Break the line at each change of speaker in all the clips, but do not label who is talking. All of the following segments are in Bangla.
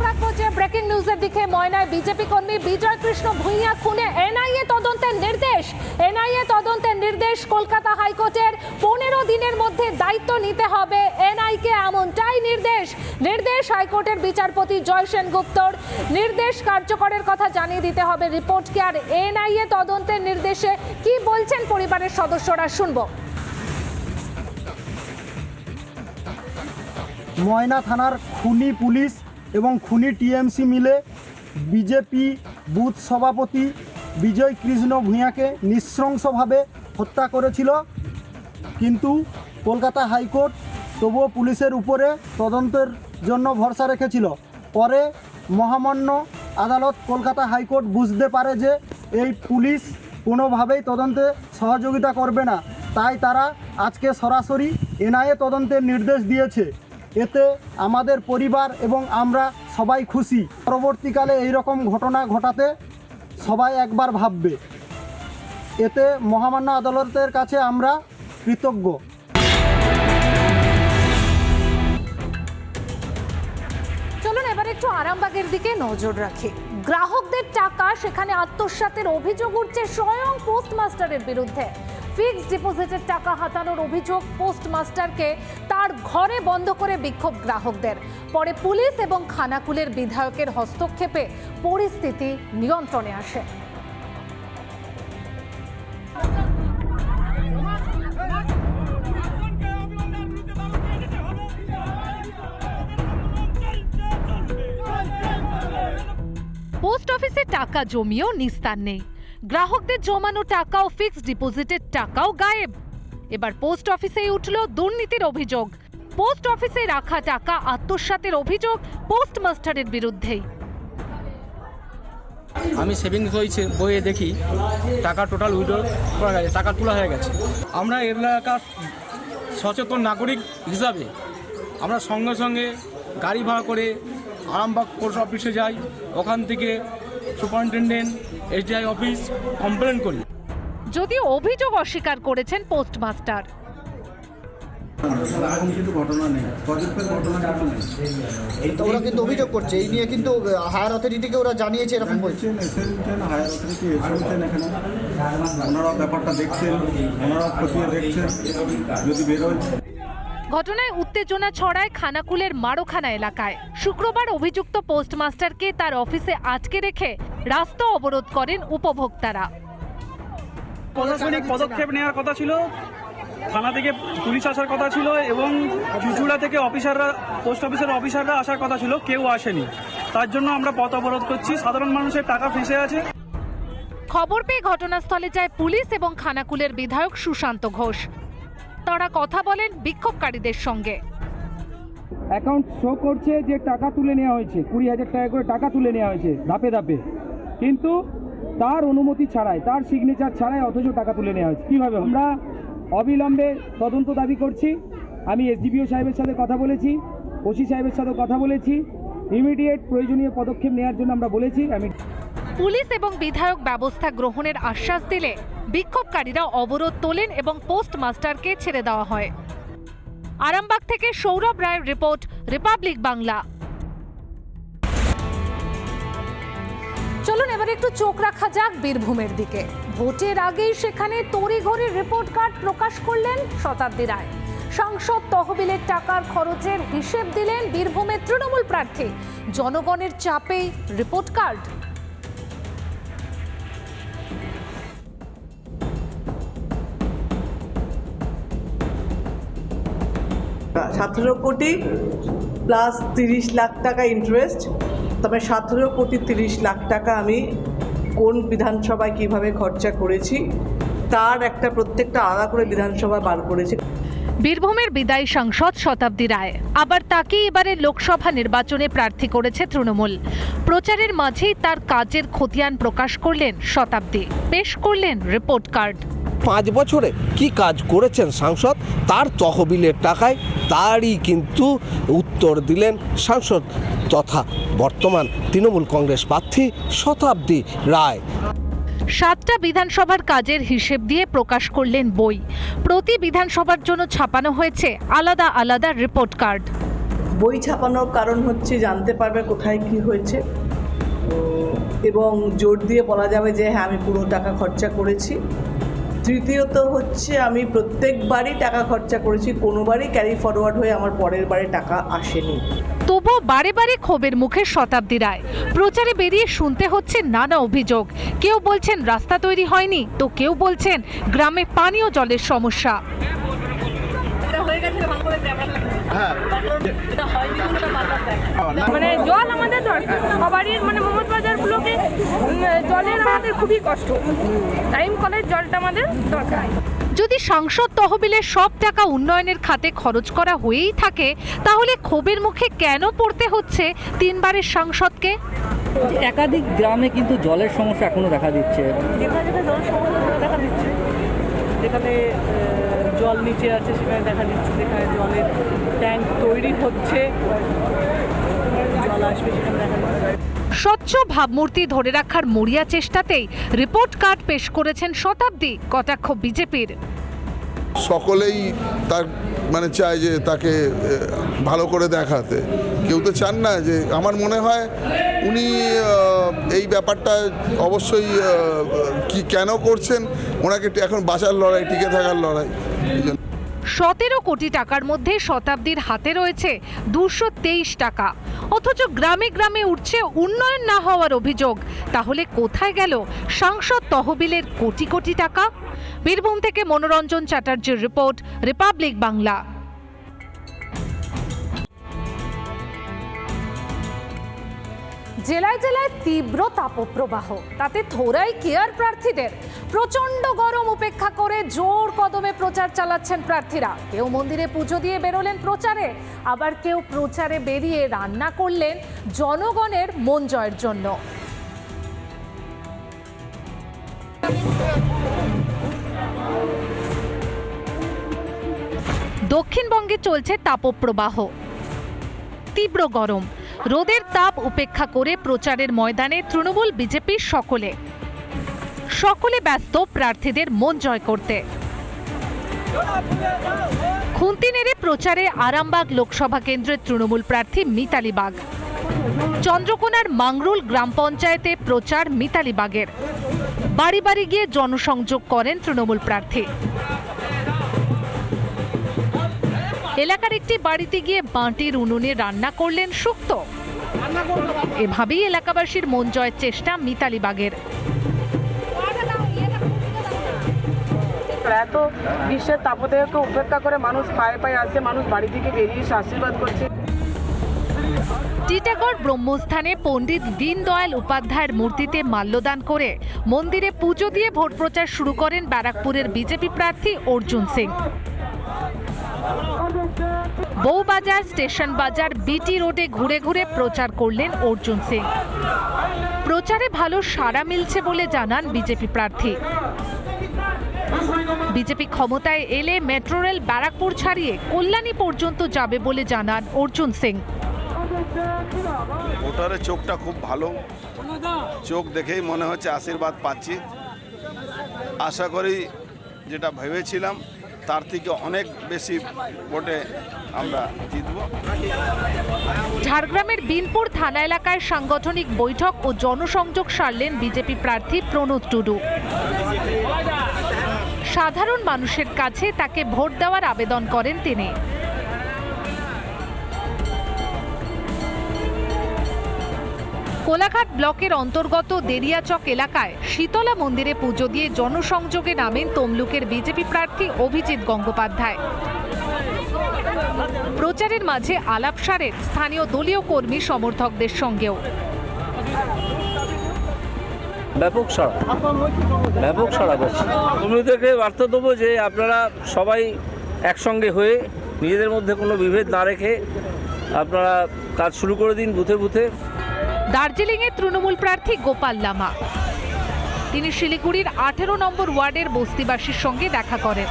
ব্রেকিং নিউজের ময়নায় বিজেপি কর্মী খুনে এনআইএ তদন্তের নির্দেশ। এনআইএ তদন্তের নির্দেশ কলকাতা হাইকোর্টের। পনেরো দিনের মধ্যে দায়িত্ব নিতে হবে এনআইকে এমনটাই নির্দেশ। নির্দেশ হাইকোর্টের বিচারপতি জয় সেনগুপ্তর। নির্দেশ কার্যকরের কথা জানিয়ে দিতে হবে রিপোর্টকে আর এনআইএ তদন্তের নির্দেশে কি বলছেন পরিবারের সদস্যরা শুনব।
ময়না থানার খুনি পুলিশ এবং খুনি টিএমসি মিলে বিজেপি বুথ সভাপতি বিজয় কৃষ্ণ ভূঁইয়াকে নৃশংসভাবে হত্যা করেছিল। কিন্তু কলকাতা হাইকোর্ট তবুও পুলিশের উপরে তদন্তের জন্য ভরসা রেখেছিল। পরে মহামান্য আদালত কলকাতা হাইকোর্ট বুঝতে পারে যে এই পুলিশ কোনোভাবেই তদন্তে সহযোগিতা করবে না। তাই তারা আজকে সরাসরি এনআইএ তদন্তের নির্দেশ দিয়েছে। এতে আমাদের পরিবার এবং আমরা সবাই খুশি। পরবর্তীকালে এই রকম ঘটনা ঘটাতে সবাই একবার ভাববে। এতে মহামান্য আদালতের কাছে আমরা কৃতজ্ঞ।
চলুন এবার একটু আরামবাগের দিকে নজর রাখি। গ্রাহকদের টাকা, সেখানে আত্মসাতের অভিযোগ উঠছে স্বয়ং পোস্টমাস্টারের বিরুদ্ধে। ফিক্সড ডিপোজিটের টাকা হাতানোর অভিযোগ পোস্টমাস্টারকে তার ঘরে বন্ধ করে বিক্ষোভ গ্রাহকদের। পরে পুলিশ এবং খানাকুলের বিধায়কের হস্তক্ষেপে পরিস্থিতি নিয়ন্ত্রণে আসে। পোস্ট অফিসে টাকা জমিয়েও নিস্তার নেই। গ্রাহকদের জমানো টাকা ও ফিক্সড ডিপোজিটের টাকাও গায়েব। এবার পোস্ট অফিসেই উঠল দুর্নীতির অভিযোগ। পোস্ট অফিসে রাখা টাকা আত্মসাতের অভিযোগ পোস্টমাস্টারের বিরুদ্ধেই।
আমি সেভিংস হয়েছে বইয়ে দেখি, টাকা টোটাল উইড্রো করা গেছে, টাকা তোলা হয়ে গেছে। আমরা এলাকার সচেতন নাগরিক হিসাবে আমরা সঙ্গে সঙ্গে গাড়ি ভাড়া করে আরামবাগ পোস্ট অফিসে যাই, ওখান থেকে সুপারিনটেন্ডেন্ট এসডিআই অফিস কমপ্লেন করি
যদিও অভিযোগ অস্বীকার করেছেন পোস্টমাস্টার।
এরকম কিন্তু ঘটনা নেই প্রজেক্টের ঘটনা কিন্তু নেই।
তো ওরা কিন্তু অভিযোগ করছে এই নিয়ে কিন্তু হায়ার অথরিটিকে ওরা জানিয়েছে এরকম বলছে।
এসেছেন এসেছেন হায়ার অথরিটি এসেছেন এখানে। ওনারা ব্যাপারটা দেখছেন ওনারা খতিয়ে দেখছেন যদি বেরোয়।
ঘটনায় উত্তেজনা ছড়ায় খানাকুলের মারোখানা এলাকায়। শুক্রবার অভিযুক্ত পোস্টমাস্টারকে তার অফিসে আটকে রেখে রাস্তা অবরোধ করেন উপভোক্তারা।
প্রশাসনিক পদক্ষেপ নেওয়ার কথা ছিল থানা থেকে পুলিশ আসার কথা ছিল এবং চুচুড়া থেকে অফিসাররা পোস্ট অফিসের অফিসাররা আসার কথা ছিল কেউ আসেনি। তার জন্য আমরা পথ অবরোধ করছি সাধারণ মানুষের টাকা ফেঁসে আছে।
খবর পেয়ে ঘটনাস্থলে যায় পুলিশ এবং খানাকুলের বিধায়ক সুশান্ত ঘোষ। তারা কথা বলেন বিক্ষোভকারীদের সঙ্গে।
অ্যাকাউন্ট শো করছে যে টাকা তুলে নেওয়া হয়েছে কুড়ি হাজার টাকা করে টাকা তুলে নেওয়া হয়েছে ধাপে ধাপে। কিন্তু তার অনুমতি ছাড়াই তার সিগনেচার ছাড়াই অথচ টাকা তুলে নেওয়া হয়েছে। কীভাবে? আমরা অবিলম্বে তদন্ত দাবি করছি। আমি এসডিপিও সাহেবের সাথে কথা বলেছি ওসি সাহেবের সাথে কথা বলেছি। ইমিডিয়েট প্রয়োজনীয় পদক্ষেপ নেওয়ার জন্য আমরা বলেছি আমি
পুলিশ এবং বিধায়ক ব্যবস্থা গ্রহণের আশ্বাস দিলে বিক্ষোভকারীরা অবরোধ তোলেন এবং পোস্টমাস্টারকে ছেড়ে দেওয়া হয়। আরামবাগ থেকে সৌরভ রায়ের রিপোর্ট, রিপাবলিক বাংলা। চলুন, এবার একটু চোখ রাখা যাক বীরভূমের দিকে। ভোটের আগেই সেখানে তড়িঘড়ি রিপোর্ট কার্ড প্রকাশ করলেন শতাব্দী রায়। সংসদ তহবিলের টাকার খরচের হিসেব দিলেন বীরভূমের তৃণমূল প্রার্থী। জনগণের চাপেই রিপোর্ট কার্ড।
সতেরো কোটি প্লাস তিরিশ লাখ টাকা ইন্টারেস্ট তবে সতেরো কোটি তিরিশ লাখ টাকা আমি কোন বিধানসভায় কীভাবে খরচা করেছি তার একটা প্রত্যেকটা আলাদা করে বিধানসভা বার করেছি।
বীরভূমের বিদায়ী সাংসদ শতাব্দী রায়। আবার তাকেই এবারে লোকসভা নির্বাচনে প্রার্থী করেছে তৃণমূল। প্রচারের মাঝেই তার কাজের খতিয়ান প্রকাশ করলেন শতাব্দী। পেশ করলেন রিপোর্ট কার্ড।
পাঁচ বছরে কি কাজ করেছেন সাংসদ? তার তহবিলের টাকায় তারই কিন্তু উত্তর দিলেন সাংসদ তথা বর্তমান তৃণমূল কংগ্রেস প্রার্থী শতাব্দী রায়।
সাতটা বিধানসভার কাজের হিসেব দিয়ে প্রকাশ করলেন বই। প্রতি বিধানসভার জন্য ছাপানো হয়েছে আলাদা আলাদা রিপোর্ট কার্ড
বই ছাপানোর কারণ হচ্ছে জানতে পারবে কোথায় কি হয়েছে। এবং জোর দিয়ে বলা যাবে যে হ্যাঁ আমি পুরো টাকা খরচা করেছি। তৃতীয়ত হচ্ছে আমি প্রত্যেকবারই টাকা খরচা করেছি, কোনোবারই ক্যারি ফরওয়ার্ড হয়ে আমার পরের বারে টাকা আসেনি।
তবুও বারে বারে ক্ষোভের মুখে শতাব্দী রায়। প্রচারে বেরিয়ে শুনতে হচ্ছে নানা অভিযোগ। কেউ বলছেন রাস্তা তৈরি হয়নি তো কেউ বলছেন গ্রামে পানীয় জলের সমস্যা।
মানে জল আমাদের দরকার। সবারই মানে মোহাম্মদ বাজার ব্লকে জলের আমাদের খুবই কষ্ট। টাইম কলের জলটা আমাদের দরকার।
যদি সাংসদ তহবিলের সব টাকা উন্নয়নের খাতে খরচ করা হয়েই থাকে তাহলে ক্ষোভের মুখে কেন পড়তে হচ্ছে তিনবারের সাংসদকে?
একাধিক গ্রামে কিন্তু জলের সমস্যা এখনও দেখা দিচ্ছে।
জল দেখা দিচ্ছে। যেখানে জল নিচে আছে সেখানে দেখা দিচ্ছে যেখানে জলের ট্যাঙ্ক তৈরি হচ্ছে জল আসবে সেখানে দেখা দিচ্ছে।
স্বচ্ছ ভাবমূর্তি ধরে রাখার মরিয়া চেষ্টাতেই রিপোর্ট কার্ড পেশ করেছেন শতাব্দী কটাক্ষ বিজেপির।
সকলেই তার মানে চায় যে তাকে ভালো করে দেখাতে। কেউ তো চান না যে, আমার মনে হয় উনি এই ব্যাপারটা অবশ্যই কি কেন করছেন, ওনাকে এখন বাঁচার লড়াই, টিকে থাকার লড়াই।
সতেরো কোটি টাকার মধ্যে শতাব্দীর হাতে রয়েছে দুশো তেইশ টাকা। অথচ গ্রামে গ্রামে উঠছে উন্নয়ন না হওয়ার অভিযোগ। তাহলে কোথায় গেল সাংসদ তহবিলের কোটি কোটি টাকা? বীরভূম থেকে মনোরঞ্জন চ্যাটার্জির রিপোর্ট, রিপাবলিক বাংলা। জেলায় জেলায় তীব্র তাপপ্রবাহ, তাতে থোড়াই কেয়ার প্রার্থীদের। প্রচণ্ড গরম উপেক্ষা করে জোর কদমে প্রচার চালাচ্ছেন প্রার্থীরা। কেউ মন্দিরে পুজো দিয়ে বেরোলেন প্রচারে, আবার কেউ প্রচারে বেরিয়ে রান্না করলেন জনগণের মন জয়ের জন্য। দক্ষিণবঙ্গে চলছে তাপপ্রবাহ। তীব্র গরম। রোদের তাপ উপেক্ষা করে প্রচারের ময়দানে তৃণমূল বিজেপির সকলে। সকলে ব্যস্ত প্রার্থীদের মন জয় করতে। খুন্তি নেড়ে প্রচারে আরামবাগ লোকসভা কেন্দ্রের তৃণমূল প্রার্থী মিতালি বাগ। চন্দ্রকোনার মাংরুল গ্রাম পঞ্চায়েতে প্রচার মিতালি বাগের। বাড়ি বাড়ি গিয়ে জনসংযোগ করেন তৃণমূল প্রার্থী। এলাকার একটি বাড়িতে গিয়ে বাঁটির উনুনে রান্না করলেন সুক্ত। এভাবেই এলাকাবাসীর মন জয়ের চেষ্টা মিতালি বাগের
এত গ্রীষ্মের তাপদেহকে উপেক্ষা করে মানুষ পায়ে পায়ে আসছে মানুষ বাড়ি থেকে বেরিয়ে এসে আশীর্বাদ করছে।
টিটাগড় ব্রহ্মস্থানে পণ্ডিত দীনদয়াল উপাধ্যায়ের মূর্তিতে মাল্যদান করে মন্দিরে পুজো দিয়ে ভোট প্রচার শুরু করেন ব্যারাকপুরের বিজেপি প্রার্থী অর্জুন সিং। বউবাজার, স্টেশন বাজার, বিটি রোডে ঘুরে ঘুরে প্রচার করলেন অর্জুন সিং। প্রচারে ভালো সাড়া মিলছে বলে জানান বিজেপি প্রার্থী। বিজেপি ক্ষমতায় এলে মেট্রো রেল ব্যারাকপুর ছাড়িয়ে কল্যাণী পর্যন্ত যাবে বলে জানান অর্জুন সিং।
ভোটারের চোখটা খুব ভালো। চোখ দেখেই মনে হচ্ছে আশীর্বাদ পাচ্ছি। আশা করি যেটা ভেবেছিলাম তার থেকে অনেক বেশি ভোটে আমরা জিতব।
ঝাড়গ্রামের বিনপুর থানা এলাকায় সাংগঠনিক বৈঠক ও জনসংযোগ সারলেন বিজেপি প্রার্থী প্রণব টুডু। সাধারণ মানুষের কাছে তাকে ভোট দেওয়ার আবেদন করেন তিনি। কোলাঘাট ব্লকের অন্তর্গত দেরিয়াচক এলাকায় শীতলা মন্দিরে পুজো দিয়ে জনসংযোগে নামেন তমলুকের বিজেপি প্রার্থী অভিজিৎ গঙ্গোপাধ্যায়। প্রচারের মাঝে আলাপ সারেন স্থানীয় দলীয় কর্মী সমর্থকদের সঙ্গেও।
ব্যাপক সাড়া। ব্যাপক সাড়া পাচ্ছি তমলুকদেরকে বার্তা দেবো যে আপনারা সবাই একসঙ্গে হয়ে নিজেদের মধ্যে কোনো বিভেদ না রেখে আপনারা কাজ শুরু করে দিন বুথে বুথে।
দার্জিলিংয়ের তৃণমূল প্রার্থী গোপাল লামা। তিনি শিলিগুড়ির আঠেরো নম্বর ওয়ার্ডের বস্তিবাসীর সঙ্গে দেখা করেন।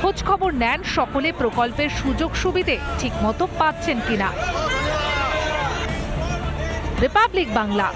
খোঁজ খবর নেন সকলে প্রকল্পের সুযোগ সুবিধে ঠিকমতো পাচ্ছেন কিনা। রিপাবলিক বাংলা।